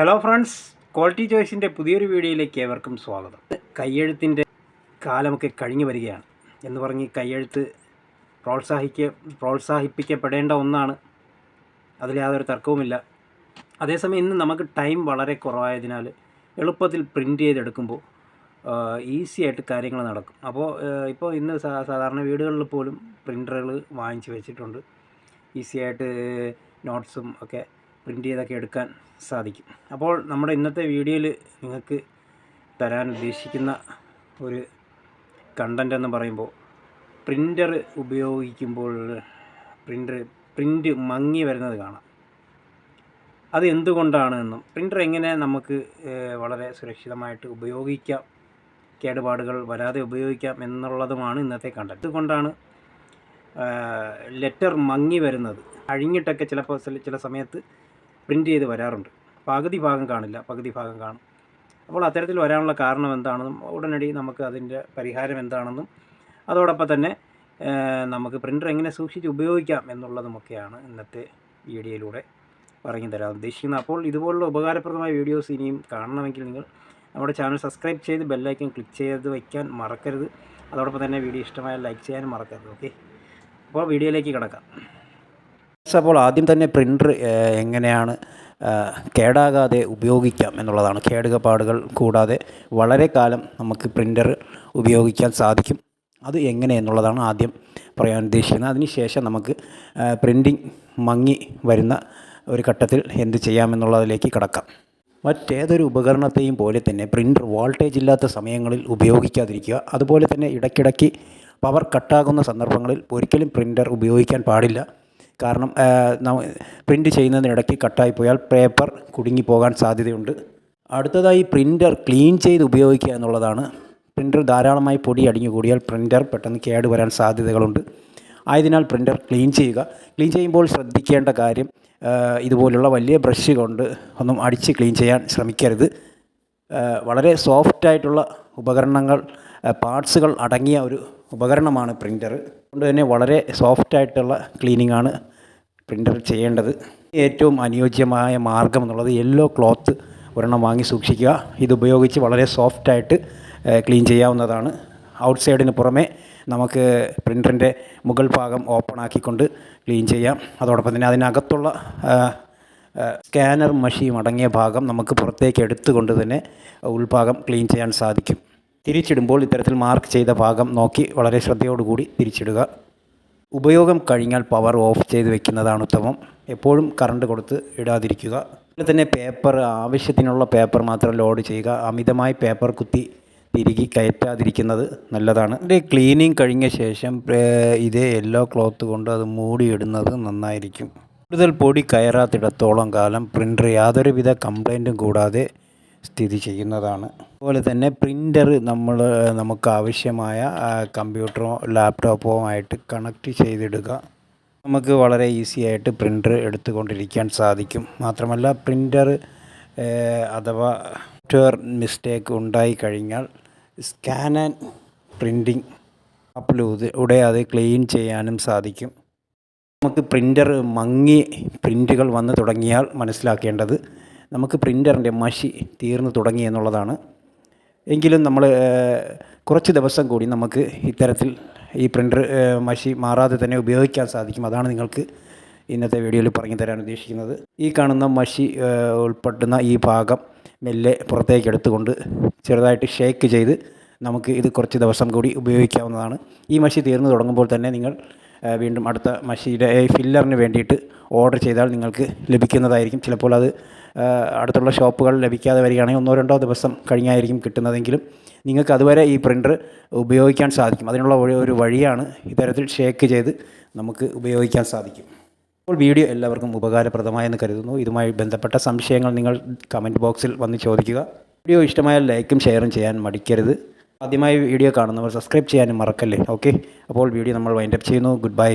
Hello friends quality ചോയ്സിന്റെ പുതിയൊരു വീഡിയോയിലേക്ക് ഏവർക്കും സ്വാഗതം. കയ്യെഴുത്തിന്റെ കാലമൊക്കെ കഴിഞ്ഞു വരികയാണ്. എന്ന് പറഞ്ഞ് കയ്യെഴുത്ത് പ്രോത്സാഹിക്ക പ്രോത്സാഹിപ്പിക്കപ്പെടേണ്ട ഒന്നാണ്. അതിൽ യാതൊരു തർക്കവുമില്ല. അതേസമയം ഇന്ന് നമുക്ക് ടൈം വളരെ കുറവായതിനാൽ എളുപ്പത്തിൽ പ്രിന്റ് ചെയ്തെടുക്കുമ്പോൾ ഈസി ആയിട്ട് കാര്യങ്ങൾ നടക്കും. അപ്പോൾ ഇപ്പോൾ ഇന്ന് സാധാരണ വീടുകളിൽ പോലും പ്രിന്ററുകൾ വാങ്ങിച്ച് വെച്ചിട്ടുണ്ട്. ഈസിയായിട്ട് നോട്ട്സും ഒക്കെ പ്രിന്റ് ചെയ്തൊക്കെ എടുക്കാൻ സാധിക്കും. അപ്പോൾ നമ്മുടെ ഇന്നത്തെ വീഡിയോയിൽ നിങ്ങൾക്ക് തരാൻ ഉദ്ദേശിക്കുന്ന ഒരു കണ്ടന്റ് എന്ന് പറയുമ്പോൾ പ്രിന്റർ ഉപയോഗിക്കുമ്പോൾ പ്രിന്റർ പ്രിന്റ് മങ്ങി വരുന്നത് കാണാം. അത് എന്തുകൊണ്ടാണ് എന്നും പ്രിന്റർ എങ്ങനെ നമുക്ക് വളരെ സുരക്ഷിതമായിട്ട് ഉപയോഗിക്കാം കേടുപാടുകൾ വരാതെ ഉപയോഗിക്കാം എന്നുള്ളതുമാണ് ഇന്നത്തെ കണ്ടന്റ് ഇതുകൊണ്ടാണ് ലെറ്റർ മങ്ങി വരുന്നത്? അഴിഞ്ഞിട്ടൊക്കെ ചിലപ്പോൾ ചില- ചില സമയത്ത് പ്രിന്റ് ചെയ്ത് വരാറുണ്ട്. പകുതി ഭാഗം കാണില്ല പകുതി ഭാഗം കാണും. അപ്പോൾ അത്തരത്തിൽ വരാനുള്ള കാരണം എന്താണെന്നും ഉടനടി നമുക്ക് അതിന്റെ പരിഹാരം എന്താണെന്നും അതോടൊപ്പം തന്നെ നമുക്ക് പ്രിന്റർ എങ്ങനെ സൂക്ഷിച്ച് ഉപയോഗിക്കാം എന്നുള്ളതുമൊക്കെയാണ് ഇന്നത്തെ വീഡിയോയിലൂടെ പറഞ്ഞു തരാൻ ഉദ്ദേശിക്കുന്നത്. അപ്പോൾ ഇതുപോലുള്ള ഉപകാരപ്രദമായ വീഡിയോസ് ഇനിയും കാണണമെങ്കിൽ നിങ്ങൾ നമ്മുടെ ചാനൽ സബ്സ്ക്രൈബ് ചെയ്ത് ബെല്ലൈക്കൻ ക്ലിക്ക് ചെയ്ത് വയ്ക്കാൻ മറക്കരുത്. അതോടൊപ്പം തന്നെ വീഡിയോ ഇഷ്ടമായാൽ ലൈക്ക് ചെയ്യാനും മറക്കരുത് ഓക്കെ അപ്പോൾ വീഡിയോയിലേക്ക് കിടക്കാം. അപ്പോൾ ആദ്യം തന്നെ പ്രിന്റർ എങ്ങനെയാണ് കേടാകാതെ ഉപയോഗിക്കാം എന്നുള്ളതാണ്. കേടുപാടുകൾ കൂടാതെ വളരെ കാലം നമുക്ക് പ്രിന്റർ ഉപയോഗിക്കാൻ സാധിക്കും. അത് എങ്ങനെ എന്നുള്ളതാണ് ആദ്യം പറയാൻ ഉദ്ദേശിക്കുന്നത്. അതിനുശേഷം നമുക്ക് പ്രിന്റിങ് മങ്ങി വരുന്ന ഒരു ഘട്ടത്തിൽ എന്ത് ചെയ്യാമെന്നുള്ളതിലേക്ക് കിടക്കാം. മറ്റേതൊരു ഉപകരണത്തെയും പോലെ തന്നെ പ്രിന്റർ വോൾട്ടേജ് ഇല്ലാത്ത സമയങ്ങളിൽ ഉപയോഗിക്കാതിരിക്കുക. അതുപോലെ തന്നെ ഇടയ്ക്കിടയ്ക്ക് പവർ കട്ടാകുന്ന സന്ദർഭങ്ങളിൽ ഒരിക്കലും പ്രിന്റർ ഉപയോഗിക്കാൻ പാടില്ല. കാരണം പ്രിന്റ് ചെയ്യുന്നതിനിടയ്ക്ക് കട്ടായി പോയാൽ പേപ്പർ കുടുങ്ങിപ്പോകാൻ സാധ്യതയുണ്ട്. അടുത്തതായി പ്രിന്റർ ക്ലീൻ ചെയ്ത് ഉപയോഗിക്കുക എന്നുള്ളതാണ്. പ്രിന്റർ ധാരാളമായി പൊടി അടിഞ്ഞു കൂടിയാൽ പ്രിന്റർ പെട്ടെന്ന് കേടുവരാൻ സാധ്യതകളുണ്ട്. ആയതിനാൽ പ്രിന്റർ ക്ലീൻ ചെയ്യുക. ക്ലീൻ ചെയ്യുമ്പോൾ ശ്രദ്ധിക്കേണ്ട കാര്യം ഇതുപോലുള്ള വലിയ ബ്രഷ് കൊണ്ട് ഒന്നും അടിച്ച് ക്ലീൻ ചെയ്യാൻ ശ്രമിക്കരുത്. വളരെ സോഫ്റ്റായിട്ടുള്ള ഉപകരണങ്ങൾ പാർട്സുകൾ അടങ്ങിയ ഒരു ഉപകരണമാണ് പ്രിന്റർ. അതുകൊണ്ട് തന്നെ വളരെ സോഫ്റ്റായിട്ടുള്ള ക്ലീനിങ് ആണ് പ്രിന്റർ ചെയ്യേണ്ടത്. ഏറ്റവും അനുയോജ്യമായ മാർഗം എന്നുള്ളത് യെല്ലോ ക്ലോത്ത് ഒരെണ്ണം വാങ്ങി സൂക്ഷിക്കുക. ഇതുപയോഗിച്ച് വളരെ സോഫ്റ്റായിട്ട് ക്ലീൻ ചെയ്യാവുന്നതാണ്. ഔട്ട് സൈഡിന് പുറമെ നമുക്ക് പ്രിന്ററിന്റെ മുകൾ ഭാഗം ഓപ്പൺ ആക്കിക്കൊണ്ട് ക്ലീൻ ചെയ്യാം. അതോടൊപ്പം തന്നെ അതിനകത്തുള്ള സ്കാനർ മഷീം അടങ്ങിയ ഭാഗം നമുക്ക് പുറത്തേക്ക് എടുത്തുകൊണ്ട് തന്നെ ഉൾഭാഗം ക്ലീൻ ചെയ്യാൻ സാധിക്കും. തിരിച്ചിടുമ്പോൾ ഇത്തരത്തിൽ മാർക്ക് ചെയ്ത ഭാഗം നോക്കി വളരെ ശ്രദ്ധയോടുകൂടി തിരിച്ചിടുക. ഉപയോഗം കഴിഞ്ഞാൽ പവർ ഓഫ് ചെയ്ത് വെക്കുന്നതാണ് ഉത്തമം. എപ്പോഴും കറണ്ട് കൊടുത്ത് ഇടാതിരിക്കുക. അതുപോലെ തന്നെ പേപ്പർ ആവശ്യത്തിനുള്ള പേപ്പർ മാത്രം ലോഡ് ചെയ്യുക. അമിതമായി പേപ്പർ കുത്തി തിരികെ കയറ്റാതിരിക്കുന്നത് നല്ലതാണ്. ഇതിന്റെ ക്ലീനിങ് കഴിഞ്ഞ ശേഷം ഇതേ യെല്ലോ ക്ലോത്ത് കൊണ്ട് അത് മൂടിയിടുന്നത് നന്നായിരിക്കും. കൂടുതൽ പൊടി കയറാത്തിടത്തോളം കാലം പ്രിന്റർ യാതൊരുവിധ കംപ്ലൈന്റും കൂടാതെ സ്ഥിതി ചെയ്യുന്നതാണ്. അതുപോലെ തന്നെ പ്രിന്റർ നമ്മൾ നമുക്ക് ആവശ്യമായ കമ്പ്യൂട്ടറോ ലാപ്ടോപ്പോ ആയിട്ട് കണക്ട് ചെയ്തിടുക. നമുക്ക് വളരെ ഈസി ആയിട്ട് പ്രിന്റർ എടുത്തുകൊണ്ടിരിക്കാൻ സാധിക്കും. മാത്രമല്ല പ്രിന്റർ അഥവാ സോഫ്റ്റ്വെയർ മിസ്റ്റേക്ക് ഉണ്ടായി കഴിഞ്ഞാൽ സ്കാൻ ആൻഡ് പ്രിന്റിങ് അപ്ലോഡ് ഉടെ അത് ക്ലീൻ ചെയ്യാനും സാധിക്കും. നമുക്ക് പ്രിന്റർ മങ്ങി പ്രിന്റുകൾ വന്ന് തുടങ്ങിയാൽ മനസ്സിലാക്കേണ്ടത് നമുക്ക് പ്രിന്ററിന്റെ മഷി തീർന്നു തുടങ്ങി എന്നുള്ളതാണ്. എങ്കിലും നമ്മൾ കുറച്ച് ദിവസം കൂടി നമുക്ക് ഇത്തരത്തിൽ ഈ പ്രിന്റർ മഷി മാറാതെ തന്നെ ഉപയോഗിക്കാൻ സാധിക്കും. അതാണ് നിങ്ങൾക്ക് ഇന്നത്തെ വീഡിയോയിൽ പറഞ്ഞു തരാൻ ഉദ്ദേശിക്കുന്നത്. ഈ കാണുന്ന മഷി ഉൾപ്പെടുന്ന ഈ ഭാഗം മെല്ലെ പുറത്തേക്ക് എടുത്തുകൊണ്ട് ചെറുതായിട്ട് ഷേക്ക് ചെയ്ത് നമുക്ക് ഇത് കുറച്ച് ദിവസം കൂടി ഉപയോഗിക്കാവുന്നതാണ്. ഈ മഷി തീർന്നു തുടങ്ങുമ്പോൾ തന്നെ നിങ്ങൾ വീണ്ടും അടുത്ത മഷിയുടെ ഫില്ലറിന് വേണ്ടിയിട്ട് ഓർഡർ ചെയ്താൽ നിങ്ങൾക്ക് ലഭിക്കുന്നതായിരിക്കും. ചിലപ്പോൾ അത് അടുത്തുള്ള ഷോപ്പുകൾ ലഭിക്കാതെ വരികയാണെങ്കിൽ ഒന്നോ രണ്ടോ ദിവസം കഴിഞ്ഞായിരിക്കും കിട്ടുന്നതെങ്കിലും നിങ്ങൾക്ക് അതുവരെ ഈ പ്രിന്റർ ഉപയോഗിക്കാൻ സാധിക്കും. അതിനുള്ള ഒരു വഴിയാണ് ഇത്തരത്തിൽ ഷേക്ക് ചെയ്ത് നമുക്ക് ഉപയോഗിക്കാൻ സാധിക്കും. അപ്പോൾ വീഡിയോ എല്ലാവർക്കും ഉപകാരപ്രദമായെന്ന് കരുതുന്നു. ഇതുമായി ബന്ധപ്പെട്ട സംശയങ്ങൾ നിങ്ങൾ കമന്റ് ബോക്സിൽ വന്ന് ചോദിക്കുക. വീഡിയോ ഇഷ്ടമായാൽ ലൈക്കും ഷെയറും ചെയ്യാൻ മടിക്കരുത്. ആദ്യമായി വീഡിയോ കാണുന്നവർ സബ്സ്ക്രൈബ് ചെയ്യാനും മറക്കല്ലേ? ഓക്കെ അപ്പോൾ വീഡിയോ നമ്മൾ വൈൻഡപ്പ് ചെയ്യുന്നു. Good bye